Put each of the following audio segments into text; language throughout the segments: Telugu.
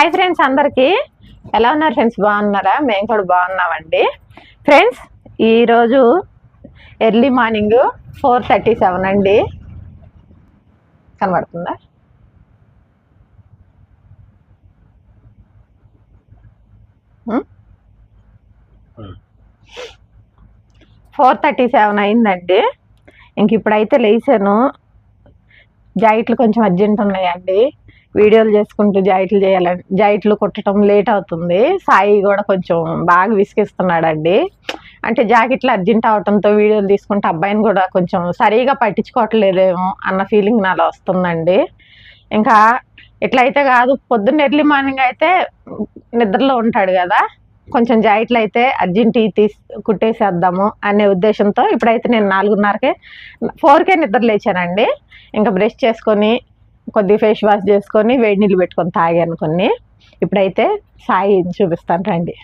హాయ్ ఫ్రెండ్స్ అందరికీ. ఎలా ఉన్నారు ఫ్రెండ్స్ బాగున్నారా? మేము కూడా బాగున్నామండి. ఫ్రెండ్స్ ఈరోజు early morning four thirty seven అండి. కనబడుతుందా? ఫోర్ థర్టీ సెవెన్ అయిందండి. ఇంక ఇప్పుడైతే లేచాను. జాయిట్లు కొంచెం అర్జెంట్ ఉన్నాయండి. వీడియోలు చేసుకుంటూ జాయిట్లు చేయాలని జాయిట్లు కుట్టడం లేట్ అవుతుంది. సాయి కూడా కొంచెం బాగా విసిగిస్తున్నాడండి. అంటే జాకెట్లు అర్జెంట్ అవడంతో వీడియోలు తీసుకుంటే అబ్బాయిని కూడా కొంచెం సరిగా పట్టించుకోవట్లేదేమో అన్న ఫీలింగ్ నాలో వస్తుందండి. ఇంకా ఎట్లయితే కాదు పొద్దున్న ఎర్లీ మార్నింగ్ అయితే నిద్రలో ఉంటాడు కదా. కొంచెం జాయిట్లు అయితే అర్జెంట్ తీసి కుట్టేసేద్దాము అనే ఉద్దేశంతో ఇప్పుడైతే నేను నాలుగున్నరకే ఫోర్కే నిద్ర లేచానండి. ఇంకా బ్రష్ చేసుకొని కొద్ది ఫేస్ వాష్ చేసుకొని వేడి నీళ్ళు పెట్టుకొని తాగాను కొన్ని. ఇప్పుడైతే సాయి చూపిస్తాను రండి.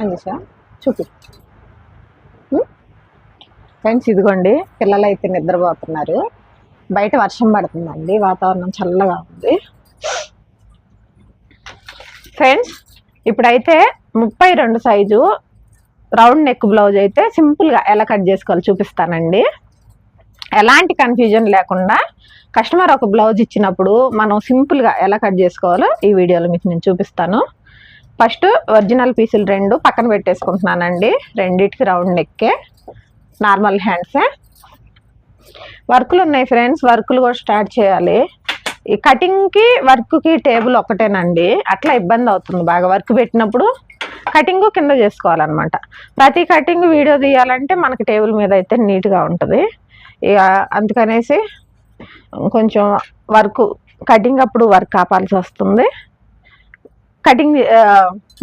అందేసా చూపి. ఫ్రెండ్స్ ఇదిగోండి పిల్లలు అయితే నిద్రపోతున్నారు. బయట వర్షం పడుతుందండి వాతావరణం చల్లగా ఉంది. ఫ్రెండ్స్ ఇప్పుడైతే ముప్పై రెండు సైజు రౌండ్ నెక్ బ్లౌజ్ అయితే సింపుల్గా ఎలా కట్ చేసుకోవాలో చూపిస్తానండి. ఎలాంటి కన్ఫ్యూజన్ లేకుండా కస్టమర్ ఒక బ్లౌజ్ ఇచ్చినప్పుడు మనం సింపుల్గా ఎలా కట్ చేసుకోవాలో ఈ వీడియోలో మీకు నేను చూపిస్తాను. ఫస్ట్ ఒరిజినల్ పీసులు రెండు పక్కన పెట్టేసుకుంటున్నానండి. రెండిటికి రౌండ్ నెక్కే. నార్మల్ హ్యాండ్సే వర్కులు ఉన్నాయి ఫ్రెండ్స్ వర్కులు కూడా స్టార్ట్ చేయాలి. ఈ కటింగ్కి వర్క్కి టేబుల్ ఒకటేనండి. అట్లా ఇబ్బంది అవుతుంది బాగా వర్క్ పెట్టినప్పుడు. కటింగ్ కింద చేసుకోవాలన్నమాట. ప్రతి కటింగ్ వీడియో తీయాలంటే మనకి టేబుల్ మీద అయితే నీట్గా ఉంటుంది. ఇక అందుకనేసి కొంచెం వర్క్ కటింగ్ అప్పుడు వర్క్ ఆపాల్సి వస్తుంది. కటింగ్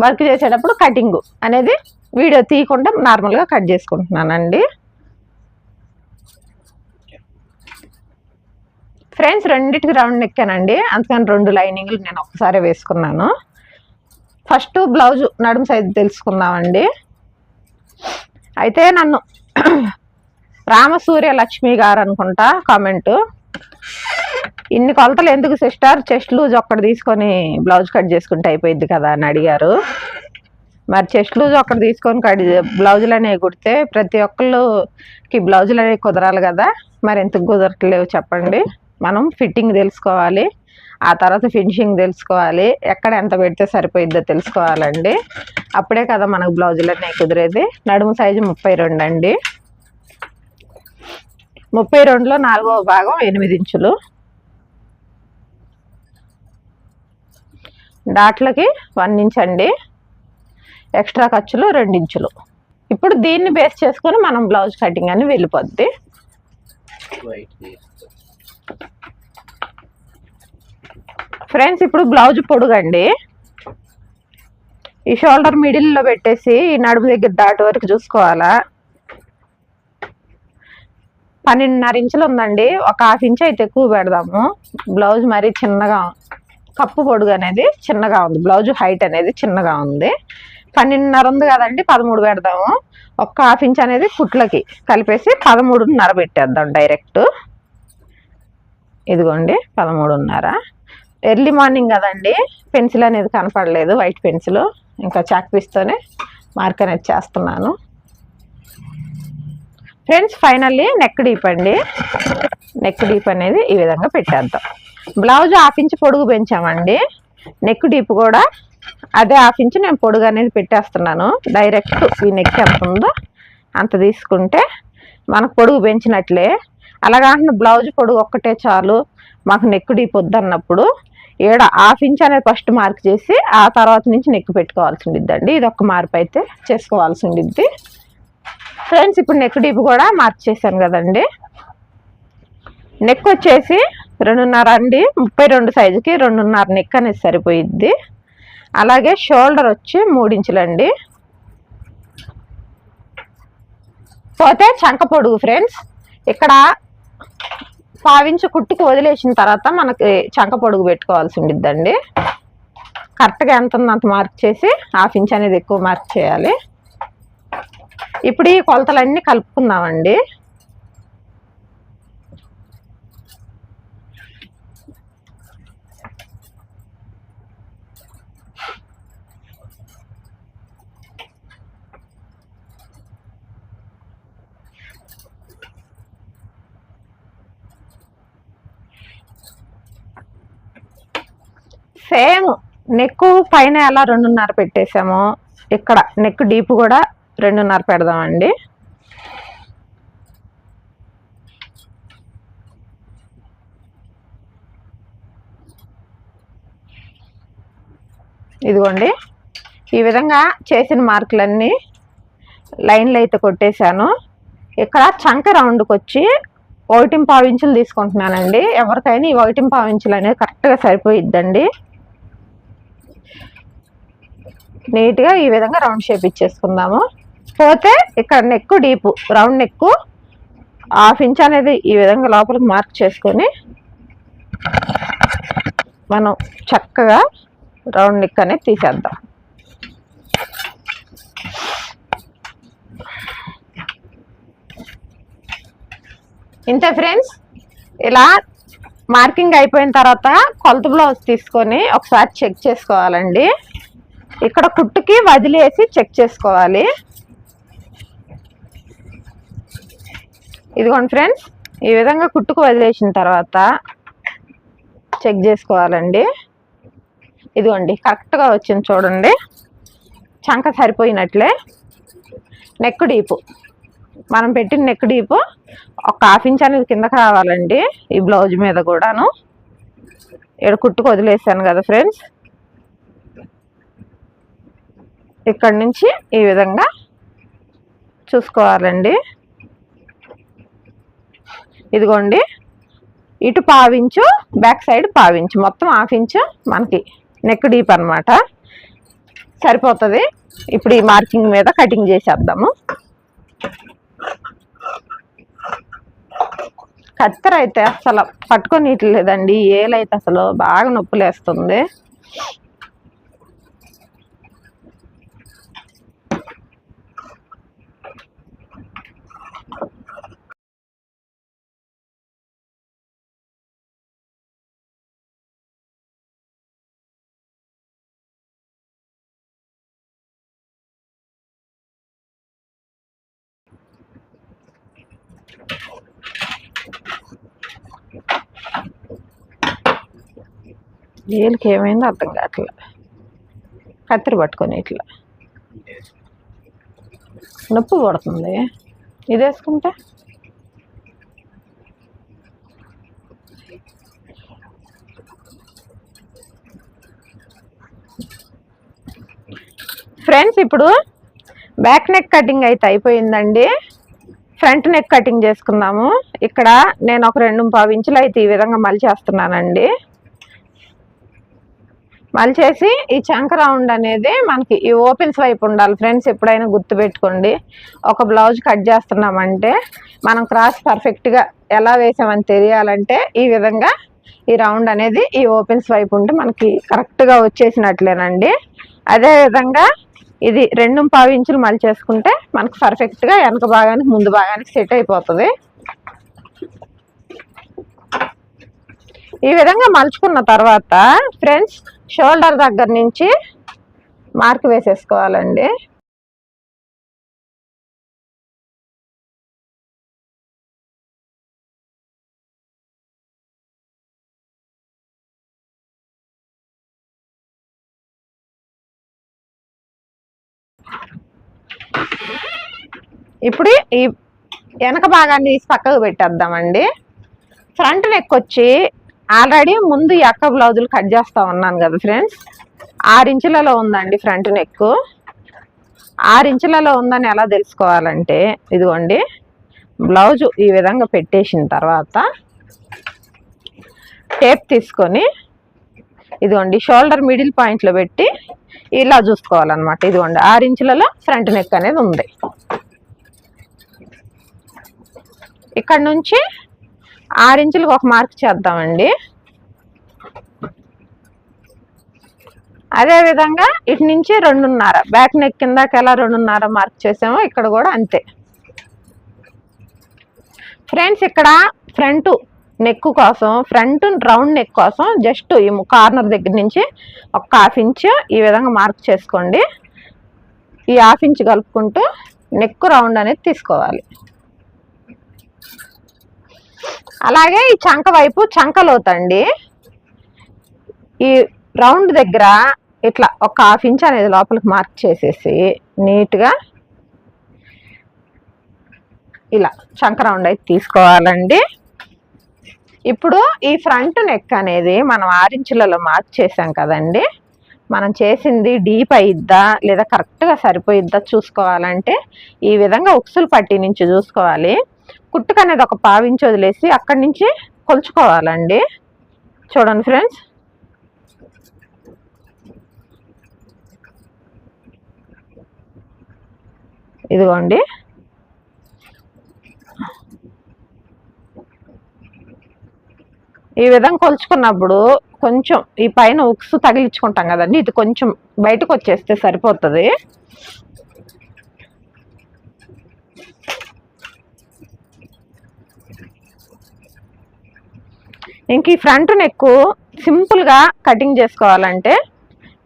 వర్క్ చేసేటప్పుడు కటింగ్ అనేది వీడియో తీయకుండా నార్మల్గా కట్ చేసుకుంటున్నానండి. ఫ్రెండ్స్ రెండింటికి రౌండ్ నెక్కానండి. అందుకని రెండు లైనింగ్లు నేను ఒకసారి వేసుకున్నాను. ఫస్ట్ బ్లౌజ్ నడుము సైజు తెలుసుకుందామండి. అయితే నన్ను రామసూర్య లక్ష్మి గారు అనుకుంటా కామెంటు. ఇన్ని కొలతలు ఎందుకు సిస్టర్? చెస్ట్ లూజ్ ఒక్కటి తీసుకొని బ్లౌజ్ కట్ చేసుకుంటే అయిపోయింది కదా అని అడిగారు. మరి చెస్ట్ లూజ్ ఒక్కటి తీసుకొని కట్ బ్లౌజులు అనేవి కుడితే ప్రతి ఒక్కళ్ళుకి బ్లౌజులు అనేవి కుదరాలి కదా. మరి ఎందుకు కుదరట్లేవు చెప్పండి. మనం ఫిట్టింగ్ తెలుసుకోవాలి. ఆ తర్వాత ఫినిషింగ్ తెలుసుకోవాలి. ఎక్కడ ఎంత పెడితే సరిపోయిద్దో తెలుసుకోవాలండి. అప్పుడే కదా మనకు బ్లౌజులు అనేవి కుదిరేది. నడుము సైజు ముప్పై రెండు అండి. ముప్పై రెండులో నాలుగవ భాగం ఎనిమిది ఇంచులు. డాట్లకి వన్ ఇంచ్ అండి. ఎక్స్ట్రా ఖర్చులు రెండు ఇంచులు. ఇప్పుడు దీన్ని బేస్ చేసుకొని మనం బ్లౌజ్ కటింగ్ అని వెళ్ళిపోద్ది. ఫ్రెండ్స్ ఇప్పుడు బ్లౌజ్ పొడుగండి. ఈ షోల్డర్ మిడిల్లో పెట్టేసి ఈ నడుము దగ్గర డాట్ వరకు చూసుకోవాలా. పన్నెండున్నర ఇంచులు ఉందండి. ఒక హాఫ్ ఇంచ్ అయితే ఎక్కువ పెడదాము. బ్లౌజ్ మరీ చిన్నగా కప్పు పొడుగు అనేది చిన్నగా ఉంది. బ్లౌజ్ హైట్ అనేది చిన్నగా ఉంది. పన్నెండున్నర ఉంది కదండి పదమూడు పెడదాము. ఒక్క హాఫ్ ఇంచ్ అనేది కుట్లకి కలిపేసి పదమూడున్నర పెట్టేద్దాం డైరెక్ట్. ఇదిగోండి పదమూడున్నర. ఎర్లీ మార్నింగ్ కదండి పెన్సిల్ అనేది కనపడలేదు వైట్ పెన్సిల్. ఇంకా చాక్ పీస్తోనే మార్క్ అనేది చేస్తున్నాను. ఫ్రెండ్స్ ఫైనల్లీ నెక్ డీప్ అండి. నెక్ డీప్ అనేది ఈ విధంగా పెట్టేద్దాం. బ్లౌజ్ హాఫ్ ఇంచ్ పొడుగు పెంచామండి. నెక్ డీప్ కూడా. అదే హాఫ్ ఇంచ్ నేను పొడుగు అనేది పెట్టేస్తున్నాను. డైరెక్ట్ ఈ నెక్ ఎంత ఉందో అంత తీసుకుంటే మనకు పొడుగు పెంచినట్లే. అలాగంటున్న బ్లౌజ్ పొడుగు ఒక్కటే చాలు. మాకు నెక్ డీప్ వద్దన్నప్పుడు ఏడ హాఫ్ ఇంచ్ అనేది ఫస్ట్ మార్క్ చేసి ఆ తర్వాత నుంచి నెక్ పెట్టుకోవాల్సి ఉండిద్దండి. ఇది ఒక మార్పు అయితే చేసుకోవాల్సి ఉండిద్ది. ఫ్రెండ్స్ ఇప్పుడు నెక్ డీప్ కూడా మార్క్ చేశాను కదండి. నెక్ వచ్చేసి రెండున్నర అండి ముప్పై రెండు సైజుకి రెండున్నర నెక్ అనేది సరిపోయిద్ది. అలాగే షోల్డర్ వచ్చి మూడించులండి పోతే చంక పొడుగు ఫ్రెండ్స్ ఇక్కడ పావించి కుట్టుకు వదిలేసిన తర్వాత మనకి చంక పొడుగు పెట్టుకోవాల్సి ఉండిద్దండి. కరెక్ట్గా ఎంత ఉందో అంత మార్క్ చేసి హాఫ్ ఇంచ్ అనేది ఎక్కువ మార్క్ చేయాలి. ఇప్పుడు ఈ కొలతలన్నీ కలుపుకుందామండి. సేమ్ నెక్ పైన ఎలా రెండున్నర పెట్టేసామో ఇక్కడ నెక్ డీప్ కూడా రెండున్నర పెడదామండి. ఇదిగోండి. ఈ విధంగా చేసిన మార్కులన్నీ లైన్లు అయితే కొట్టేశాను. ఇక్కడ చంక రౌండ్కి వచ్చి ఒకటి పావించులు తీసుకుంటున్నానండి. ఎవరికైనా ఈ ఒకటి పావించులు అనేది కరెక్ట్గా సరిపోయిద్దండి. నీట్గా ఈ విధంగా రౌండ్ షేప్ ఇచ్చేసుకుందాము. పోతే ఇక్కడ neck deep round neck half inch అనేది ఈ విధంగా లోపలికి మార్క్ చేసుకొని మనం చక్కగా రౌండ్ నెక్ అనేది తీసేద్దాం. ఇంతే ఫ్రెండ్స్ ఇలా మార్కింగ్ అయిపోయిన తర్వాత కొలత బ్లౌజ్ తీసుకొని ఒకసారి చెక్ చేసుకోవాలండి. ఇక్కడ కుట్టుకి వదిలేసి చెక్ చేసుకోవాలి. ఇదిగోండి ఫ్రెండ్స్ ఈ విధంగా కుట్టుకు వదిలేసిన తర్వాత చెక్ చేసుకోవాలండి. ఇదిగోండి కరెక్ట్గా వచ్చింది చూడండి. చంక సరిపోయినట్లే. Neck deep. మనం పెట్టిన నెక్ డీపు ఒక హాఫ్ ఇంచ్ అనేది కిందకి రావాలండి ఈ బ్లౌజ్ మీద కూడాను. ఇక్కడ కుట్టుకు వదిలేసాను కదా ఫ్రెండ్స్. ఇక్కడ నుంచి ఈ విధంగా చూసుకోవాలండి. ఇదిగోండి. ఇటు పావించు బ్యాక్ సైడ్ పావించు. మొత్తం హాఫ్ ఇంచు మనకి నెక్ డీప్ అనమాట సరిపోతుంది. ఇప్పుడు ఈ మార్కింగ్ మీద కటింగ్ చేసేద్దాము. కత్తెర అయితే అసలు పట్టుకొని ఇట్లేదండి. ఏలైతే అసలు బాగా నొప్పులేస్తుంది. వీళ్ళకి ఏమైందో అర్థం కావట్లే. కత్తిరి పట్టుకొని ఇట్లా. నొప్పి పడుతుంది. ఇది వేసుకుంటే? ఫ్రెండ్స్ ఇప్పుడు బ్యాక్ నెక్ కటింగ్ అయితే అయిపోయిందండి. ఫ్రంట్ నెక్ కటింగ్ చేసుకుందాము. ఇక్కడ నేను ఒక రెండు పావు ఇంచులు అయితే ఈ విధంగా మలిచేస్తున్నానండి. మలిచేసి ఈ చంక రౌండ్ అనేది మనకి ఈ ఓపెన్స్ వైపు ఉండాలి. ఫ్రెండ్స్ ఎప్పుడైనా గుర్తుపెట్టుకోండి ఒక బ్లౌజ్ కట్ చేస్తున్నామంటే మనం క్రాస్ పర్ఫెక్ట్గా ఎలా వేసామని తెలియాలంటే ఈ విధంగా ఈ రౌండ్ అనేది ఈ ఓపెన్స్ వైపు ఉంటే మనకి కరెక్ట్గా వచ్చేసినట్లేనండి. అదేవిధంగా ఇది రెండు పావు ఇంచులు మలిచేసుకుంటే మనకు పర్ఫెక్ట్గా వెనక భాగానికి ముందు భాగానికి సెట్ అయిపోతుంది. ఈ విధంగా మలుచుకున్న తర్వాత ఫ్రెండ్స్ షోల్డర్ దగ్గర నుంచి మార్క్ వేసేసుకోవాలండి. ఇప్పుడు ఈ వెనక భాగాన్ని తీసి పక్కకు పెట్టేద్దామండి. ఫ్రంట్ నెక్ వచ్చి ఆల్రెడీ ముందు ఈ అక్క బ్లౌజులు కట్ చేస్తా ఉన్నాను కదా ఫ్రెండ్స్. ఆరు ఇంచులలో ఉందండి ఫ్రంట్ నెక్. ఆరు ఇంచులలో ఉందని ఎలా తెలుసుకోవాలంటే ఇదిగోండి బ్లౌజు ఈ విధంగా పెట్టేసిన తర్వాత టేప్ తీసుకొని ఇదిగోండి షోల్డర్ మిడిల్ పాయింట్లో పెట్టి ఇలా చూసుకోవాలన్నమాట. ఇదిగోండి ఆరు ఇంచులలో ఫ్రంట్ నెక్ అనేది ఉంది. ఇక్కడ నుంచి ఆరు ఇంచులకు ఒక మార్క్ చేద్దామండి. అదే విధంగా ఇటు నుంచి రెండున్నర బ్యాక్ నెక్ కిందకి ఎలా రెండున్నర మార్క్ చేసామో ఇక్కడ కూడా అంతే. ఫ్రెండ్స్ ఇక్కడ ఫ్రంట్ నెక్ కోసం ఫ్రంట్ రౌండ్ నెక్ కోసం జస్ట్ ఈ కార్నర్ దగ్గర నుంచి ఒక హాఫ్ ఇంచ్ ఈ విధంగా మార్క్ చేసుకోండి. ఈ హాఫ్ ఇంచ్ కలుపుకుంటూ నెక్ రౌండ్ అనేది తీసుకోవాలి. అలాగే ఈ చంక వైపు చంకలోతండి ఈ రౌండ్ దగ్గర ఇట్లా ఒక హాఫ్ ఇంచ్ అనేది లోపలికి మార్క్ చేసేసి నీట్గా ఇలా చంక రౌండ్ అయితే తీసుకోవాలండి. ఇప్పుడు ఈ ఫ్రంట్ నెక్ అనేది మనం ఆరించులలో మార్క్ చేసాం కదండి. మనం చేసింది డీప్ అయిద్దా లేదా కరెక్ట్గా సరిపోయిద్దా చూసుకోవాలంటే ఈ విధంగా ఉక్సులు పట్టి నుంచి చూసుకోవాలి. కుట్టుకు అనేది ఒక పావించి వదిలేసి అక్కడి నుంచి కొలుచుకోవాలండి. చూడండి ఫ్రెండ్స్. ఇదిగోండి. ఈ విధంగా కొలుచుకున్నప్పుడు కొంచెం ఈ పైన ఉక్స్ తగిలించుకుంటాం కదండి ఇది కొంచెం బయటకు వచ్చేస్తే సరిపోతుంది. ఇంక ఈ ఫ్రంట్ నెక్ సింపుల్గా కటింగ్ చేసుకోవాలంటే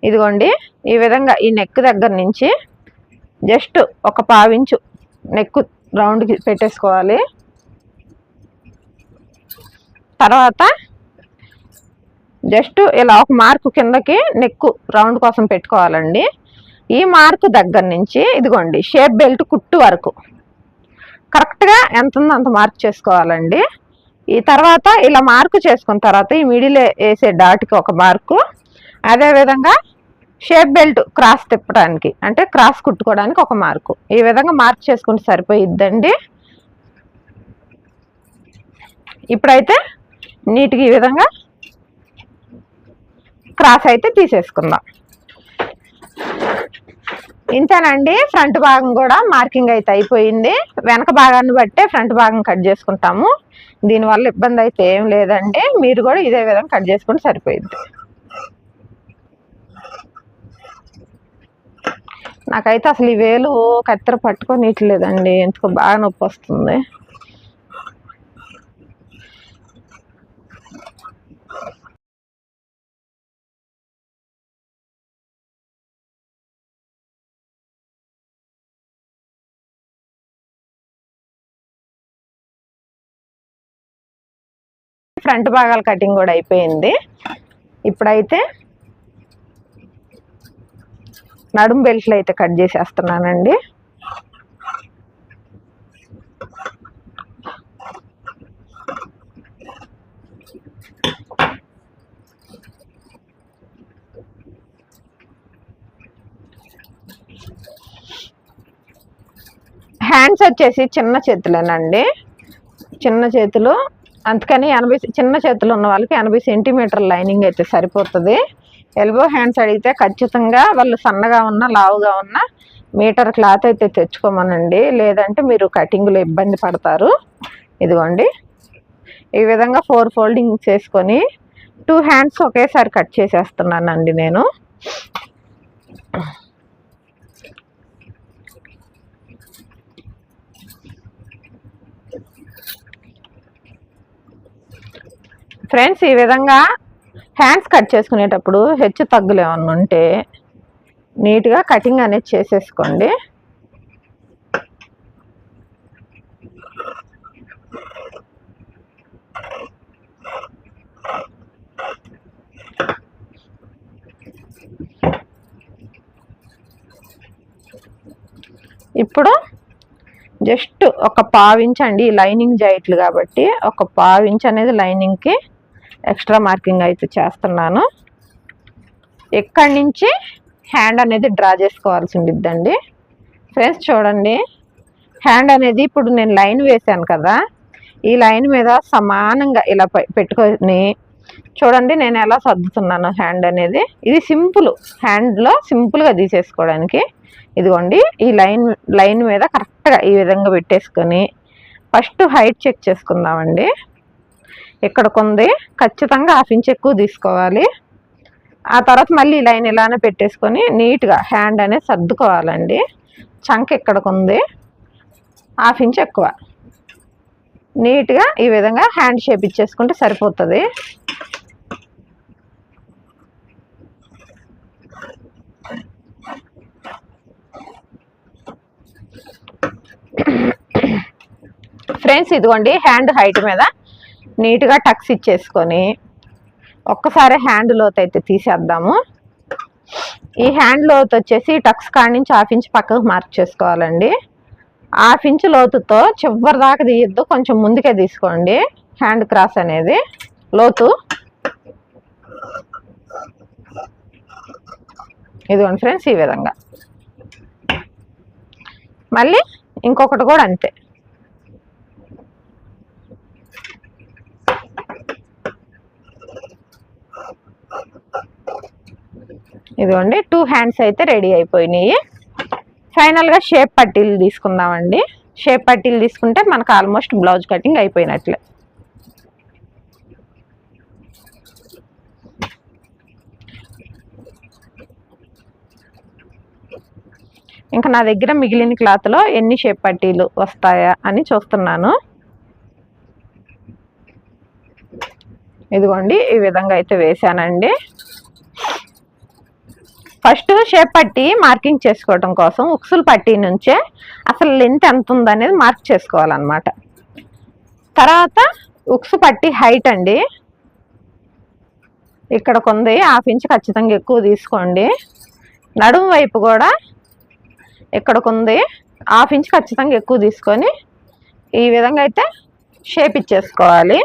ఇదిగోండి ఈ విధంగా ఈ నెక్ దగ్గర నుంచి జస్ట్ ఒక పావించు నెక్ రౌండ్కి పెట్టేసుకోవాలి. తర్వాత జస్ట్ ఇలా ఒక మార్కు కిందకి నెక్ రౌండ్ కోసం పెట్టుకోవాలండి. ఈ మార్కు దగ్గర నుంచి ఇదిగోండి షేప్ బెల్ట్ కుట్టు వరకు. కరెక్ట్గా ఎంత ఉందో అంత మార్క్ చేసుకోవాలండి. ఈ తర్వాత ఇలా మార్కు చేసుకున్న తర్వాత ఈ మిడిల్ వేసే డాట్కి ఒక మార్కు. అదేవిధంగా షేప్ బెల్ట్ క్రాస్ తిప్పడానికి అంటే క్రాస్ కుట్టుకోవడానికి ఒక మార్కు. ఈ విధంగా మార్క్ చేసుకుంటే సరిపోయిద్దండి. ఇప్పుడైతే నీట్గా ఈ విధంగా క్రాస్ అయితే తీసేసుకుందాం. ఇంతేనండి ఫ్రంట్ భాగం కూడా మార్కింగ్ అయితే అయిపోయింది. వెనక భాగాన్ని బట్టే ఫ్రంట్ భాగం కట్ చేసుకుంటాము. దీనివల్ల ఇబ్బంది అయితే ఏం లేదంటే మీరు కూడా ఇదే విధంగా కట్ చేసుకుంటే సరిపోయింది నాకైతే అసలు ఈ వేలు కత్తెర పట్టుకొని ఇట్లేదండి ఎందుకు బాగా నొప్పి వస్తుంది. ఫ్రంట్ భాగాల కటింగ్ కూడా అయిపోయింది. ఇప్పుడైతే నడుం బెల్ట్లు అయితే కట్ చేసేస్తున్నానండి. హ్యాండ్స్ వచ్చేసి చిన్న చేతులేనండి. చిన్న చేతులు అందుకని ఎనభై చిన్న చేతులు ఉన్న వాళ్ళకి ఎనభై సెంటీమీటర్ లైనింగ్ అయితే సరిపోతుంది. ఎల్బో హ్యాండ్స్ అడిగితే ఖచ్చితంగా వాళ్ళు సన్నగా ఉన్న లావుగా ఉన్న మీటర్ క్లాత్ అయితే తెచ్చుకోమనండి. లేదంటే మీరు కటింగ్లో ఇబ్బంది పడతారు. ఇదిగోండి. ఈ విధంగా ఫోర్ ఫోల్డింగ్ చేసుకొని టూ హ్యాండ్స్ ఒకేసారి కట్ చేసేస్తున్నానండి నేను. ఫ్రెండ్స్ ఈ విధంగా హ్యాండ్స్ కట్ చేసుకునేటప్పుడు హెచ్చు తగ్గులు ఏమన్నా ఉంటే నీట్గా కటింగ్ అనేది చేసేసుకోండి. ఇప్పుడు జస్ట్ ఒక పావించండి లైనింగ్ జాయిట్లు కాబట్టి ఒక పావించ్ అనేది లైనింగ్కి ఎక్స్ట్రా మార్కింగ్ అయితే చేస్తున్నాను. ఇక్కడి నుంచి హ్యాండ్ అనేది డ్రా చేసుకోవాల్సి ఉండిద్దండి. ఫ్రెండ్స్ చూడండి హ్యాండ్ అనేది ఇప్పుడు నేను లైన్ వేసాను కదా ఈ లైన్ మీద సమానంగా ఇలా పెట్టుకొని చూడండి నేను ఎలా సర్దుతున్నాను హ్యాండ్ అనేది. ఇది సింపుల్ హ్యాండ్లో సింపుల్గా తీసేసుకోవడానికి. ఇదిగోండి ఈ లైన్ లైన్ మీద కరెక్ట్గా ఈ విధంగా పెట్టేసుకొని ఫస్ట్ హైట్ చెక్ చేసుకుందామండి. ఇక్కడ కొంది ఖచ్చితంగా హాఫ్ ఇంచ్ ఎక్కువ తీసుకోవాలి. ఆ తర్వాత మళ్ళీ లైన్ ఇలానే పెట్టేసుకొని నీట్గా హ్యాండ్ అనేది సర్దుకోవాలండి. చంక ఇక్కడికి ఉంది హాఫ్ ఇంచ్ ఎక్కువ. నీట్గా ఈ విధంగా హ్యాండ్ షేప్ ఇచ్చేసుకుంటే సరిపోతుంది. ఫ్రెండ్స్ ఇదిగోండి హ్యాండ్ హైట్ మీద నీట్గా టక్స్ ఇచ్చేసుకొని ఒక్కసారి హ్యాండ్ లోత్ అయితే తీసేద్దాము. ఈ హ్యాండ్ లోత్ వచ్చేసి టక్స్ కాడి నుంచి హాఫ్ ఇంచ్ పక్కకు మార్క్ చేసుకోవాలండి. హాఫ్ ఇంచ్ లోతుతో చివరి దాకా తీయద్దు కొంచెం ముందుకే తీసుకోండి హ్యాండ్ క్రాస్ అనేది. లోతు. ఇదిగోండి ఫ్రెండ్స్ ఈ విధంగా. మళ్ళీ ఇంకొకటి కూడా అంతే. ఇదిగోండి టూ హ్యాండ్స్ అయితే రెడీ అయిపోయినాయి. ఫైనల్గా షేప్ పట్టీలు తీసుకుందామండి. షేప్ పట్టీలు తీసుకుంటే మనకు ఆల్మోస్ట్ బ్లౌజ్ కటింగ్ అయిపోయినట్లే. ఇంకా నా దగ్గర మిగిలిన క్లాత్లో ఎన్ని షేప్ పట్టీలు వస్తాయా అని చూస్తున్నాను. ఇదిగోండి ఈ విధంగా అయితే వేసానండి ఫస్ట్ షేప్ పట్టి మార్కింగ్ చేసుకోవడం కోసం ఉక్సులు పట్టి నుంచే అసలు లెంత్ ఎంత ఉందనేది మార్క్ చేసుకోవాలన్నమాట. తర్వాత ఉక్సు పట్టి హైట్ అండి. ఇక్కడ కొంది హాఫ్ ఇంచ్ ఖచ్చితంగా ఎక్కువ తీసుకోండి. నడుము వైపు కూడా ఇక్కడ కొంది హాఫ్ ఇంచ్ ఖచ్చితంగా ఎక్కువ తీసుకొని ఈ విధంగా అయితే షేప్ ఇచ్చేసుకోవాలి.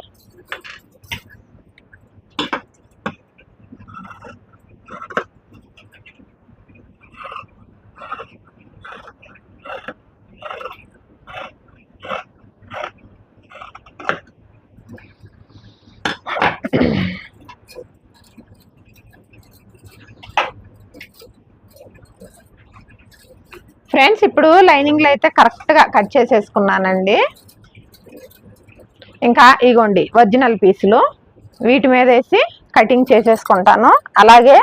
ఫ్రెండ్స్ ఇప్పుడు లైనింగ్లో అయితే కరెక్ట్గా కట్ చేసేసుకున్నానండి. ఇంకా ఇగోండి ఒరిజినల్ పీసులు వీటి మీద వేసి కటింగ్ చేసేసుకుంటాను. అలాగే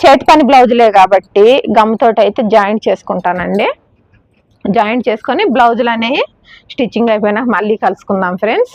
చేతి పని బ్లౌజులే కాబట్టి గమ్తోటి అయితే జాయింట్ చేసుకుంటానండి. జాయింట్ చేసుకొని బ్లౌజులు అనేవి స్టిచ్చింగ్ అయిపోయినాక మళ్ళీ కలుసుకుందాం ఫ్రెండ్స్